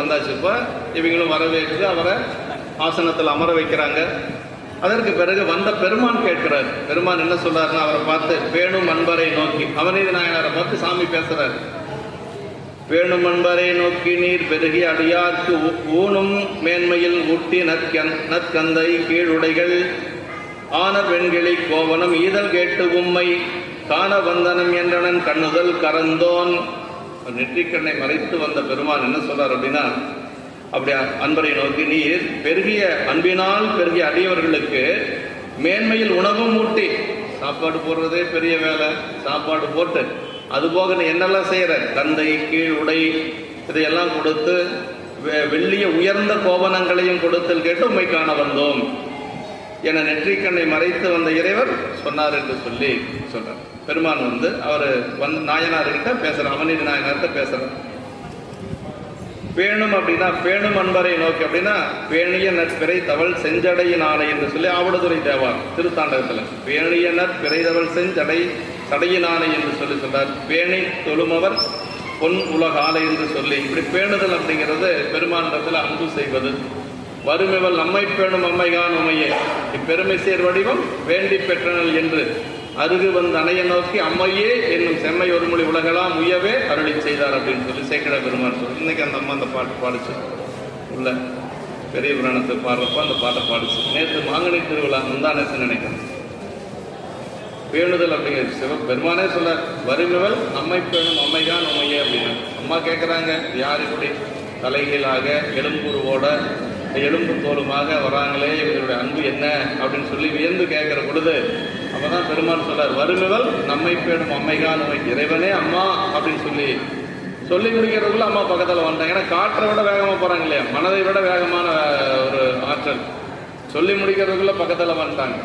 வந்தாச்சுப்போ இவங்களும் வரவேற்று அவரை ஆசனத்தில் அமர வைக்கிறாங்க. அதற்கு பிறகு வந்த பெருமான் கேட்கிறார். பெருமான் என்ன சொல்றாருன்னா அவரை பார்த்து வேணும் அன்பரை நோக்கி. அவனீதி நாயனாரை பார்த்து சாமி பேசுறாரு. வேணும் அன்பரை நோக்கி நீர் பெருகி அடியார்க்கு ஊனும் மேன்மையில் ஊட்டி நற்கந் நற்கந்தை கீழுடைகள். ஆன பெண்கிளி கோவனம் ஈதல் கேட்டு உம்மை காண வந்தனம் என்றனன் கண்ணுதல் கரந்தோன் நெற்றிக்கண்ணை மறைத்து வந்த பெருமான் என்ன சொல்றார் அப்படின்னா அப்படி அன்பரை நோக்கி நீர் பெருகிய அன்பினால் பெருகிய அடியவர்களுக்கு மேன்மையில் உணவும் ஊட்டி. சாப்பாடு போடுறதே பெரிய வேலை. சாப்பாடு போட்டு. அது போக நீ என்னெல்லாம் செய்கிற தந்தை கீழ் உடை இதையெல்லாம் கொடுத்து வெ- வெள்ளிய உயர்ந்த கோபனங்களையும் கொடுத்தல் கேட்டு உண்மை காண வந்தோம். என நெற்றிக்கண்ணை மறைத்து வந்த இறைவர் சொன்னார் என்று சொல்லி சொல்றார். பெருமான் வந்து அவர் வந்து நாயனார்கிட்ட பேசுறார். அவனிதி நாயனார்கிட்ட பேசுகிறார் பேணும் அப்படின்னா பேணும் அன்பரை நோக்கி அப்படின்னா பேணிய நற்பிறை தவள் செஞ்சடையின் ஆணை என்று சொல்லி ஆவடுதுறை தேவார் திருத்தாண்டகத்தில். பேணிய நற்பிறை தவள் செஞ்சடை சடையின் ஆணை என்று சொல்லி சொல்றார். பேணி தொழுமவர் பொன் உலக ஆலை என்று சொல்லி. இப்படி பேணுதல் அப்படிங்கிறது பெருமானிடத்தில் அன்பு செய்வது. வறுமைவல் நம்மை பேணும் அம்மைகான் உமையே. இப்பெருமை சேர் வடிவம் வேண்டி பெற்றனல் என்று. அருகு வந்த அணைய நோக்கி அம்மையே என்னும் செம்மை ஒருமொழி உலகலாம் உலகெல்லாம் உயவே அருளி செய்தார் அப்படின்னு சொல்லி சேக்கட பெருமான் சொல்லி இன்னைக்கு அந்த அம்மா அந்த பாட்டு பாடிச்சு. உள்ள பெரிய புராணத்தை பாடுறப்ப அந்த பாட்டை பாடிச்சு. நேற்று மாங்கனி திருவிழா முந்தானேசு நினைக்கிறேன். பேணுதல் அப்படிங்கிறது சிவ பெருமானே சொல்ல வறுமைவல் நம்மை பேணும் அம்மைதான் உமையே அப்படின்னு. அம்மா கேட்குறாங்க யார் இப்படி தலைகீழாக எலும்புருவோட எலும்பு தோலுமாக வராங்களே இவர்களுடைய அன்பு என்ன அப்படின்னு சொல்லி வியந்து கேட்குற பொழுது அப்பதான் பெருமாள் சொல்றார் வறுமைவல் நம்மை பேடும் அம்மைகான் உண்மை இறைவனே அம்மா அப்படின்னு சொல்லி சொல்லி முடிக்கிறதுக்குள்ள அம்மா பக்கத்தில் வந்துட்டாங்க. ஏன்னா காற்றை விட வேகமாக போகிறாங்க இல்லையா? மனதை விட வேகமான ஒரு ஆற்றல். சொல்லி முடிக்கிறதுக்குள்ள பக்கத்தில் வந்துட்டாங்க.